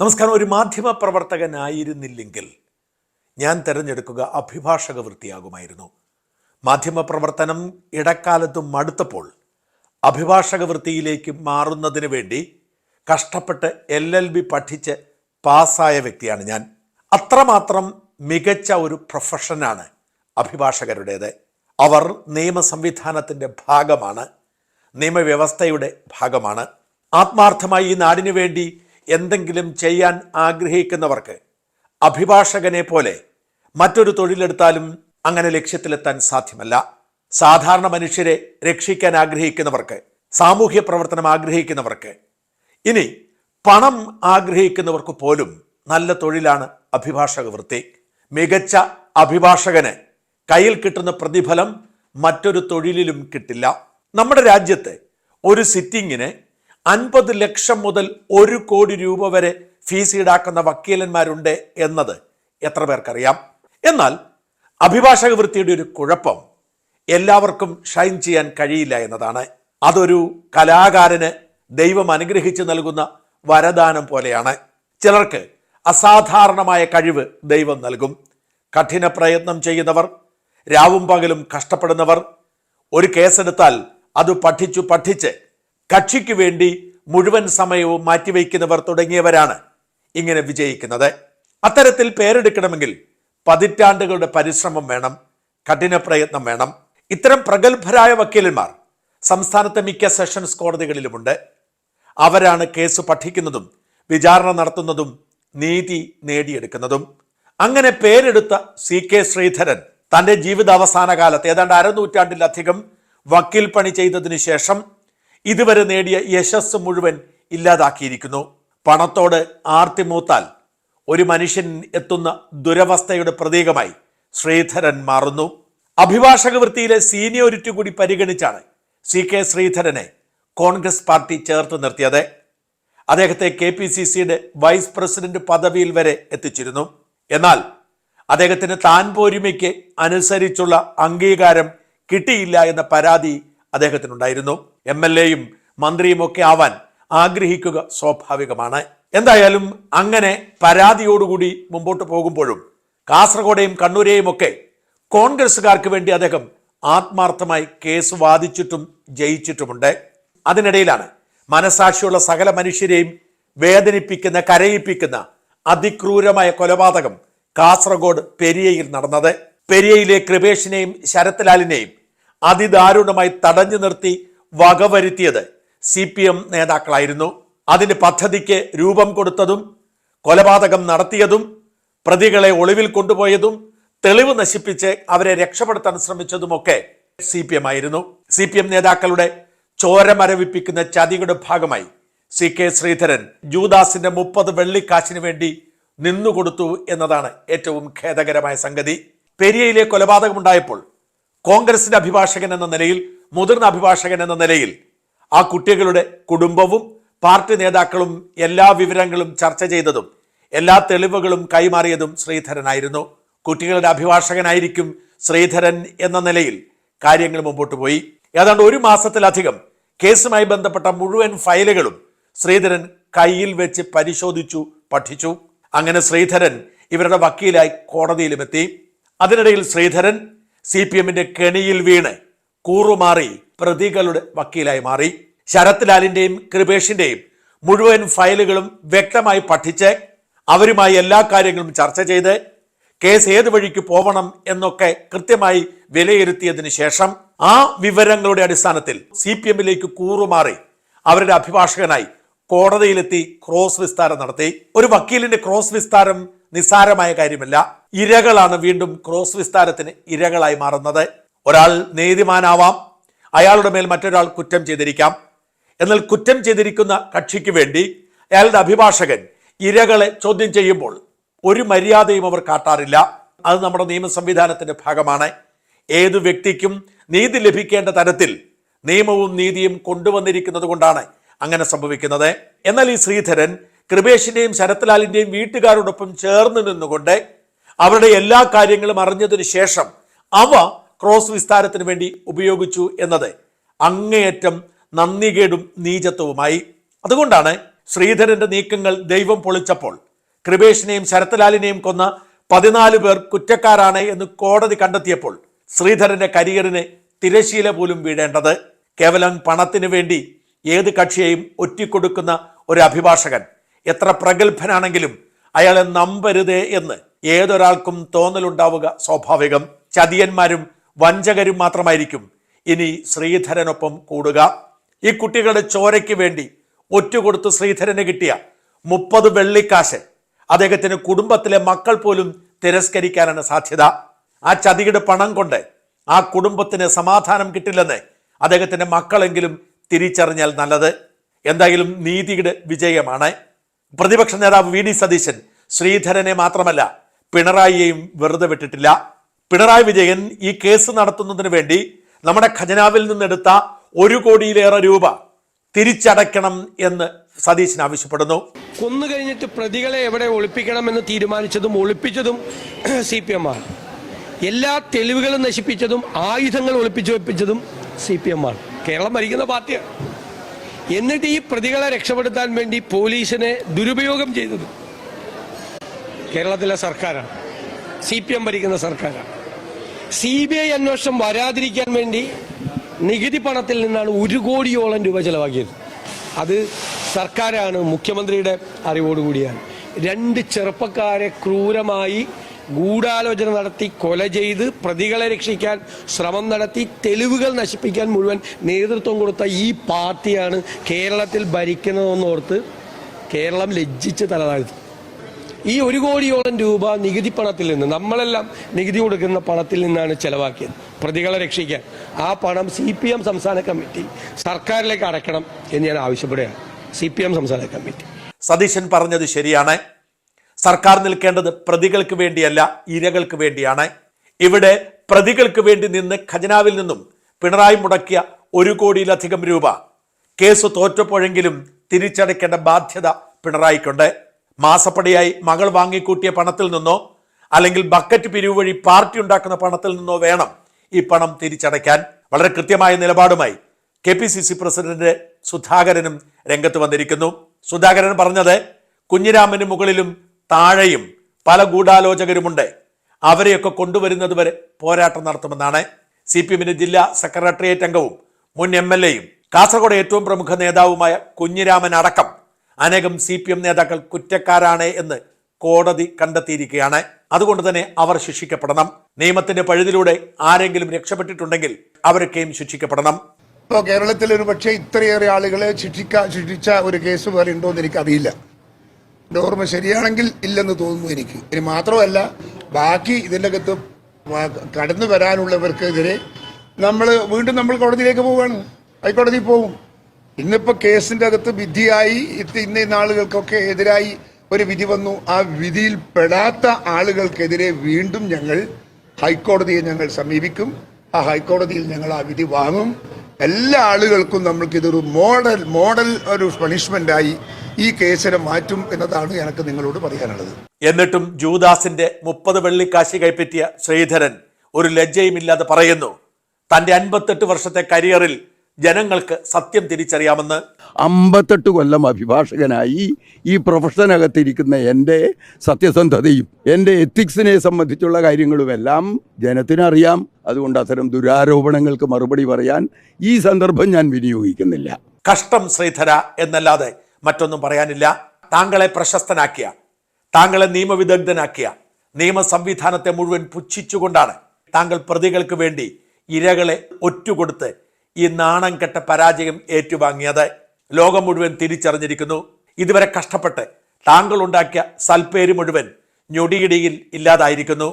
നമസ്കാരം. ഒരു മാധ്യമ പ്രവർത്തകനായിരുന്നില്ലെങ്കിൽ ഞാൻ തിരഞ്ഞെടുക്കുക അഭിഭാഷക വൃത്തിയാകുമായിരുന്നു. മാധ്യമ പ്രവർത്തനം ഇടക്കാലത്ത് മടുത്തപ്പോൾ അഭിഭാഷക വൃത്തിയിലേക്ക് മാറുന്നതിന് വേണ്ടി കഷ്ടപ്പെട്ട് എൽ എൽ ബി പഠിച്ച് പാസ്സായ വ്യക്തിയാണ് ഞാൻ. അത്രമാത്രം മികച്ച ഒരു പ്രൊഫഷനാണ് അഭിഭാഷകരുടേത്. അവർ നിയമ സംവിധാനത്തിന്റെ ഭാഗമാണ് നിയമവ്യവസ്ഥയുടെ ഭാഗമാണ്. ആത്മാർത്ഥമായി ഈ നാടിനു വേണ്ടി എന്തെങ്കിലും ചെയ്യാൻ ആഗ്രഹിക്കുന്നവർക്ക് അഭിഭാഷകനെ പോലെ മറ്റൊരു തൊഴിലെടുത്താലും അങ്ങനെ ലക്ഷ്യത്തിലെത്താൻ സാധ്യമല്ല. സാധാരണ മനുഷ്യരെ രക്ഷിക്കാൻ ആഗ്രഹിക്കുന്നവർക്ക് സാമൂഹ്യ പ്രവർത്തനം ആഗ്രഹിക്കുന്നവർക്ക് ഇനി പണം ആഗ്രഹിക്കുന്നവർക്ക് പോലും നല്ല തൊഴിലാണ് അഭിഭാഷക വൃത്തി. മികച്ച അഭിഭാഷകന് കയ്യിൽ കിട്ടുന്ന പ്രതിഫലം മറ്റൊരു തൊഴിലിലും കിട്ടില്ല. നമ്മുടെ രാജ്യത്ത് ഒരു സിറ്റിങ്ങിന് അൻപത് ലക്ഷം മുതൽ ഒരു കോടി രൂപ വരെ ഫീസ് ഈടാക്കുന്ന വക്കീലന്മാരുണ്ട് എന്നത് എത്ര പേർക്കറിയാം? എന്നാൽ അഭിഭാഷക വൃത്തിയുടെ ഒരു കുഴപ്പം എല്ലാവർക്കും ഷൈൻ ചെയ്യാൻ കഴിയില്ല എന്നതാണ്. അതൊരു കലാകാരന് ദൈവം അനുഗ്രഹിച്ചു നൽകുന്ന വരദാനം പോലെയാണ്. ചിലർക്ക് അസാധാരണമായ കഴിവ് ദൈവം നൽകും. കഠിന പ്രയത്നം ചെയ്യുന്നവർ രാവും പകലും കഷ്ടപ്പെടുന്നവർ ഒരു കേസെടുത്താൽ അത് പഠിച്ചു പഠിച്ച് കക്ഷിക്ക് വേണ്ടി മുഴുവൻ സമയവും മാറ്റിവെക്കുന്നവർ തുടങ്ങിയവരാണ് ഇങ്ങനെ വിജയിക്കുന്നത്. അത്തരത്തിൽ പേരെടുക്കണമെങ്കിൽ പതിറ്റാണ്ടുകളുടെ പരിശ്രമം വേണം കഠിന പ്രയത്നം വേണം. ഇത്തരം പ്രഗത്ഭരായ വക്കീലന്മാർ സംസ്ഥാനത്തെ മിക്ക സെഷൻസ് കോടതികളിലുമുണ്ട്. അവരാണ് കേസ് പഠിക്കുന്നതും വിചാരണ നടത്തുന്നതും നീതി നേടിയെടുക്കുന്നതും. അങ്ങനെ പേരെടുത്ത സി കെ ശ്രീധരൻ തന്റെ ജീവിതാവസാന കാലത്ത് ഏതാണ്ട് അരനൂറ്റാണ്ടിലധികം വക്കീൽ പണി ചെയ്തതിനു ശേഷം ഇതുവരെ നേടിയ യശസ് മുഴുവൻ ഇല്ലാതാക്കിയിരിക്കുന്നു. പണത്തോട് ആർത്തിമൂത്താൽ ഒരു മനുഷ്യൻ എത്തുന്ന ദുരവസ്ഥയുടെ പ്രതീകമായി ശ്രീധരൻ മാറുന്നു. അഭിഭാഷക വൃത്തിയിലെ സീനിയോരിറ്റി കൂടി പരിഗണിച്ചാണ് സി കെ ശ്രീധരനെ കോൺഗ്രസ് പാർട്ടി ചേർത്ത് നിർത്തിയത്. അദ്ദേഹത്തെ കെ പി സി സിയുടെ വൈസ് പ്രസിഡന്റ് പദവിയിൽ വരെ എത്തിച്ചിരുന്നു. എന്നാൽ അദ്ദേഹത്തിന് താൻ പോരിമയ്ക്ക് അനുസരിച്ചുള്ള അംഗീകാരം കിട്ടിയില്ല എന്ന പരാതി അദ്ദേഹത്തിനുണ്ടായിരുന്നു. എം എൽ എയും മന്ത്രിയും ഒക്കെ ആവാൻ ആഗ്രഹിക്കുക സ്വാഭാവികമാണ്. എന്തായാലും അങ്ങനെ പരാതിയോടുകൂടി മുമ്പോട്ട് പോകുമ്പോഴും കാസർഗോഡെയും കണ്ണൂരെയും ഒക്കെ കോൺഗ്രസ്സുകാർക്ക് വേണ്ടി അദ്ദേഹം ആത്മാർത്ഥമായി കേസ് വാദിച്ചിട്ടും ജയിച്ചിട്ടുമുണ്ട്. അതിനിടയിലാണ് മനസാക്ഷിയുള്ള സകല മനുഷ്യരെയും വേദനിപ്പിക്കുന്ന കരയിപ്പിക്കുന്ന അതിക്രൂരമായ കൊലപാതകം കാസർഗോഡ് പെരിയയിൽ നടന്നത്. പെരിയയിലെ കൃപേഷിനെയും ശരത്ലാലിനെയും അതിദാരുണമായി തടഞ്ഞു നിർത്തി വകവരുത്തിയത് സി പി എം നേതാക്കളായിരുന്നു. അതിന് പദ്ധതിക്ക് രൂപം കൊടുത്തതും കൊലപാതകം നടത്തിയതും പ്രതികളെ ഒളിവിൽ കൊണ്ടുപോയതും തെളിവ് നശിപ്പിച്ച് അവരെ രക്ഷപ്പെടുത്താൻ ശ്രമിച്ചതുമൊക്കെ സി പി എം ആയിരുന്നു. സി പി എം നേതാക്കളുടെ ചോരമരവിപ്പിക്കുന്ന ചതിയുടെ ഭാഗമായി സി കെ ശ്രീധരൻ ജൂദാസിന്റെ മുപ്പത് വെള്ളിക്കാശിന് വേണ്ടി നിന്നുകൊടുത്തു എന്നതാണ് ഏറ്റവും ഖേദകരമായ സംഗതി. പെരിയയിലെ കൊലപാതകമുണ്ടായപ്പോൾ കോൺഗ്രസിന്റെ അഭിഭാഷകൻ എന്ന നിലയിൽ മുതിർന്ന അഭിഭാഷകൻ എന്ന നിലയിൽ ആ കുട്ടികളുടെ കുടുംബവും പാർട്ടി നേതാക്കളും എല്ലാ വിവരങ്ങളും ചർച്ച ചെയ്തതും എല്ലാ തെളിവുകളും കൈമാറിയതും ശ്രീധരനായിരുന്നു. കുട്ടികളുടെ അഭിഭാഷകനായിരിക്കും ശ്രീധരൻ എന്ന നിലയിൽ കാര്യങ്ങൾ മുമ്പോട്ട് പോയി. ഏതാണ്ട് ഒരു മാസത്തിലധികം കേസുമായി ബന്ധപ്പെട്ട മുഴുവൻ ഫയലുകളും ശ്രീധരൻ കയ്യിൽ വെച്ച് പരിശോധിച്ചു പഠിച്ചു. അങ്ങനെ ശ്രീധരൻ ഇവരുടെ വക്കീലായി കോടതിയിലുമെത്തി അതിനിടയിൽ ശ്രീധരൻ സി പി എമ്മിന്റെ കെണിയിൽ വീണ് കൂറുമാറി പ്രതികളുടെ വക്കീലായി മാറി. ശരത് ലാലിന്റെയും കൃപേഷിന്റെയും മുഴുവൻ ഫയലുകളും വ്യക്തമായി പഠിച്ച് അവരുമായി എല്ലാ കാര്യങ്ങളും ചർച്ച ചെയ്ത് കേസ് ഏത് വഴിക്ക് പോകണം എന്നൊക്കെ കൃത്യമായി വിലയിരുത്തിയതിനു ശേഷം ആ വിവരങ്ങളുടെ അടിസ്ഥാനത്തിൽ സി പി എമ്മിലേക്ക് കൂറുമാറി അവരുടെ അഭിഭാഷകനായി കോടതിയിലെത്തി ക്രോസ് വിസ്താരം നടത്തി. ഒരു വക്കീലിന്റെ ക്രോസ് വിസ്താരം നിസ്സാരമായ കാര്യമല്ല. ഇരകളാണ് വീണ്ടും ക്രോസ് വിസ്താരത്തിന് ഇരകളായി മാറുന്നത്. ഒരാൾ നീതിമാനാവാം അയാളുടെ മേൽ മറ്റൊരാൾ കുറ്റം ചെയ്തിരിക്കാം. എന്നാൽ കുറ്റം ചെയ്തിരിക്കുന്ന കക്ഷിക്ക് വേണ്ടി അയാളുടെ അഭിഭാഷകൻ ഇരകളെ ചോദ്യം ചെയ്യുമ്പോൾ ഒരു മര്യാദയും അവർ കാട്ടാറില്ല. അത് നമ്മുടെ നിയമ സംവിധാനത്തിന്റെ ഭാഗമാണ്. ഏതു വ്യക്തിക്കും നീതി ലഭിക്കേണ്ട തരത്തിൽ നിയമവും നീതിയും കൊണ്ടുവന്നിരിക്കുന്നത് കൊണ്ടാണ് അങ്ങനെ സംഭവിക്കുന്നത്. എന്നാൽ ഈ ശ്രീധരൻ കൃപേഷിന്റെയും ശരത്ലാലിന്റെയും വീട്ടുകാരോടൊപ്പം ചേർന്ന് നിന്നുകൊണ്ട് അവരുടെ എല്ലാ കാര്യങ്ങളും അറിഞ്ഞതിന് ശേഷം അവ ക്രോസ് വിസ്താരത്തിന് വേണ്ടി ഉപയോഗിച്ചു എന്നത് അങ്ങേയറ്റം നന്ദികേടും നീചത്വവുമായി. അതുകൊണ്ടാണ് ശ്രീധരന്റെ നീക്കങ്ങൾ ദൈവം പൊളിച്ചപ്പോൾ കൃപേഷിനെയും ശരത്ലാലിനെയും കൊന്ന പതിനാല് പേർ കുറ്റക്കാരാണ് എന്ന് കോടതി കണ്ടെത്തിയപ്പോൾ ശ്രീധരന്റെ കരിയറിന് തിരശീല പോലും വീഴേണ്ടത്. കേവലം പണത്തിന് വേണ്ടി ഏത് കക്ഷിയെയും ഒറ്റിക്കൊടുക്കുന്ന ഒരു അഭിഭാഷകൻ എത്ര പ്രഗത്ഭനാണെങ്കിലും അയാളെ നമ്പരുതേ എന്ന് ഏതൊരാൾക്കും തോന്നലുണ്ടാവുക സ്വാഭാവികം. ചതിയന്മാരും വഞ്ചകരും മാത്രമായിരിക്കും. ഇനി ശ്രീധരനൊപ്പം കൂടുക. ഈ കുട്ടികളുടെ ചോരയ്ക്ക് വേണ്ടി ഒറ്റുകൊടുത്ത് ശ്രീധരന് കിട്ടിയ മുപ്പത് വെള്ളിക്കാശ് അദ്ദേഹത്തിന് കുടുംബത്തിലെ മക്കൾ പോലും തിരസ്കരിക്കാനാണ് സാധ്യത. ആ ചതിയുടെ പണം കൊണ്ട് ആ കുടുംബത്തിന് സമാധാനം കിട്ടില്ലെന്ന് അദ്ദേഹത്തിന്റെ മക്കളെങ്കിലും തിരിച്ചറിഞ്ഞാൽ നല്ലത്. എന്തായാലും നീതിയുടെ വിജയമാണ്. പ്രതിപക്ഷ നേതാവ് വി ഡി സതീശൻ ശ്രീധരനെ മാത്രമല്ല പിണറായിയെയും വെറുതെ വിട്ടിട്ടില്ല. പിണറായി വിജയൻ ഈ കേസ് നടത്തുന്നതിന് വേണ്ടി നമ്മുടെ ഖജനാവിൽ നിന്നെടുത്ത ഒരു കോടിയിലേറെ രൂപ തിരിച്ചടയ്ക്കണം എന്ന് സതീശൻ ആവശ്യപ്പെടുന്നു. കൊന്നു കഴിഞ്ഞിട്ട് പ്രതികളെ എവിടെ ഒളിപ്പിക്കണമെന്ന് തീരുമാനിച്ചതും ഒളിപ്പിച്ചതും സി പി എം ആണ് എല്ലാ തെളിവുകളും നശിപ്പിച്ചതും ആയുധങ്ങൾ ഒളിപ്പിച്ചു വെപ്പിച്ചതും സി പി എം ആണ് കേരളം ഭരിക്കുന്ന പാർട്ടിയാണ് എന്നിട്ട് ഈ പ്രതികളെ രക്ഷപ്പെടുത്താൻ വേണ്ടി പോലീസിനെ ദുരുപയോഗം ചെയ്തത് കേരളത്തിലെ സർക്കാരാണ്. സി പി എം ഭരിക്കുന്ന സർക്കാരാണ്. സി ബി ഐ അന്വേഷണം വരാതിരിക്കാൻ വേണ്ടി നികുതി പണത്തിൽ നിന്നാണ് ഒരു കോടിയോളം രൂപ ചെലവാക്കിയത്. അത് സർക്കാരാണ് മുഖ്യമന്ത്രിയുടെ അറിവോടുകൂടിയാണ് രണ്ട് ചെറുപ്പക്കാരെ ക്രൂരമായി ഗൂഢാലോചന നടത്തി കൊല ചെയ്ത് പ്രതികളെ രക്ഷിക്കാൻ ശ്രമം നടത്തി തെളിവുകൾ നശിപ്പിക്കാൻ മുഴുവൻ നേതൃത്വം കൊടുത്ത ഈ പാർട്ടിയാണ് കേരളത്തിൽ ഭരിക്കുന്നതെന്നോർത്ത് കേരളം ലജ്ജിച്ച് തലതാഴ്ത്തും. ഈ ഒരു കോടിയോളം രൂപ നികുതി പണത്തിൽ നിന്ന് നമ്മളെല്ലാം നികുതി കൊടുക്കുന്ന പണത്തിൽ നിന്നാണ് ചെലവാക്കിയത്. പ്രതികളെ രക്ഷിക്കാൻ. ആ പണം സി പി എം സംസ്ഥാന കമ്മിറ്റി സർക്കാരിലേക്ക് അടയ്ക്കണം എന്ന് ഞാൻ ആവശ്യപ്പെടുകയാണ്. സി പി എം സംസ്ഥാന കമ്മിറ്റി. സതീശൻ പറഞ്ഞത് ശരിയാണ്. സർക്കാർ നിൽക്കേണ്ടത് പ്രതികൾക്ക് വേണ്ടിയല്ല ഇരകൾക്ക് വേണ്ടിയാണ്. ഇവിടെ പ്രതികൾക്ക് വേണ്ടി നിന്ന് ഖജനാവിൽ നിന്നും പിണറായി മുടക്കിയ ഒരു കോടിയിലധികം രൂപ കേസ് തോറ്റപ്പോഴെങ്കിലും തിരിച്ചടയ്ക്കേണ്ട ബാധ്യത പിണറായിക്കുണ്ട്. മാസപ്പടിയായി മകൾ വാങ്ങിക്കൂട്ടിയ പണത്തിൽ നിന്നോ അല്ലെങ്കിൽ ബക്കറ്റ് പിരിവ് വഴി പാർട്ടി ഉണ്ടാക്കുന്ന പണത്തിൽ നിന്നോ വേണം ഈ പണം തിരിച്ചടയ്ക്കാൻ. വളരെ കൃത്യമായ നിലപാടുമായി K P C C president സുധാകരനും രംഗത്ത് വന്നിരിക്കുന്നു. സുധാകരൻ പറഞ്ഞത് കുഞ്ഞിരാമന് മുകളിലും താഴെയും പല ഗൂഢാലോചകരുമുണ്ട്. അവരെയൊക്കെ കൊണ്ടുവരുന്നത് വരെ പോരാട്ടം നടത്തുമെന്നാണ് സി പി എമ്മിന്റെ ജില്ലാ സെക്രട്ടേറിയറ്റ് അംഗവും മുൻ എം എൽ എയും. കാസർഗോഡ് ഏറ്റവും പ്രമുഖ നേതാവുമായ കുഞ്ഞിരാമൻ അടക്കം അനേകം സി പി എം നേതാക്കൾ കുറ്റക്കാരാണ് എന്ന് കോടതി കണ്ടെത്തിയിരിക്കുകയാണ്. അതുകൊണ്ട് തന്നെ അവർ ശിക്ഷിക്കപ്പെടണം. നിയമത്തിന്റെ പഴുതിലൂടെ ആരെങ്കിലും രക്ഷപ്പെട്ടിട്ടുണ്ടെങ്കിൽ അവരൊക്കെയും ശിക്ഷിക്കപ്പെടണം. ഇപ്പോൾ കേരളത്തിൽ ഒരു പക്ഷേ ഇത്രയേറെ ആളുകളെ ശിക്ഷിക്ക ശിക്ഷിച്ച ഒരു കേസ് വേറെ ഉണ്ടോ എന്ന് എനിക്കറിയില്ല. എന്റെ ഓർമ്മ ശരിയാണെങ്കിൽ ഇല്ലെന്ന് തോന്നുന്നു എനിക്ക്. ഇനി മാത്രമല്ല ബാക്കി ഇതിന്റെ അകത്ത് കടന്നു വരാനുള്ളവർക്കെതിരെ നമ്മൾ വീണ്ടും നമ്മൾ കോടതിയിലേക്ക് പോവുകയാണ്. ഹൈക്കോടതി പോവും. ഇന്നിപ്പോൾ കേസിന്റെ അകത്ത് വിധിയായി ഇന്ന ആളുകൾക്കൊക്കെ എതിരായി ഒരു വിധി വന്നു. ആ വിധിയിൽ പെടാത്ത ആളുകൾക്കെതിരെ വീണ്ടും ഞങ്ങൾ ഹൈക്കോടതിയെ ഞങ്ങൾ സമീപിക്കും. ആ ഹൈക്കോടതിയിൽ ഞങ്ങൾ ആ വിധി വാങ്ങും. എല്ലാ ആളുകൾക്കും നമ്മൾക്ക് ഇതൊരു മോഡൽ മോഡൽ ഒരു പണിഷ്മെന്റായി ഈ കേസിനെ മാറ്റും എന്നതാണ് എനിക്ക് നിങ്ങളോട് പറയാനുള്ളത്. എന്നിട്ടും ജൂദാസിന്റെ മുപ്പത് വെള്ളിക്കാശി കൈപ്പറ്റിയ ശ്രീധരൻ ഒരു ലജ്ജയുമില്ലാതെ പറയുന്നു. തന്റെ അൻപത്തെട്ട് വർഷത്തെ കരിയറിൽ ജനങ്ങൾക്ക് സത്യം തിരിച്ചറിയാമെന്ന് അമ്പത്തെട്ട് കൊല്ലം അഭിഭാഷകനായി ഈ പ്രൊഫഷനകത്തിരിക്കുന്ന എന്റെ സത്യസന്ധതയും എന്റെ എത്തിക്സിനെ സംബന്ധിച്ചുള്ള കാര്യങ്ങളുമെല്ലാം ജനത്തിനറിയാം. അതുകൊണ്ട് അത്തരം ദുരാരോപണങ്ങൾക്ക് മറുപടി പറയാൻ ഈ സന്ദർഭം ഞാൻ വിനിയോഗിക്കുന്നില്ല. കഷ്ടം ശ്രീധര എന്നല്ലാതെ മറ്റൊന്നും പറയാനില്ല. താങ്കളെ പ്രശസ്തനാക്കിയ താങ്കളെ നിയമവിദഗ്ധനാക്കിയ നിയമ സംവിധാനത്തെ മുഴുവൻ പുച്ഛിച്ചുകൊണ്ടാണ് താങ്കൾ പ്രതികൾക്ക് വേണ്ടി ഇരകളെ ഒറ്റുകൊടുത്ത് ഈ നാണം കെട്ട പരാജയം ഏറ്റുവാങ്ങിയത് ലോകം മുഴുവൻ തിരിച്ചറിഞ്ഞിരിക്കുന്നു. ഇതുവരെ കഷ്ടപ്പെട്ട് താങ്കൾ ഉണ്ടാക്കിയ സൽപ്പേര് മുഴുവൻ ഞൊടിയിടിയിൽ ഇല്ലാതായിരിക്കുന്നു.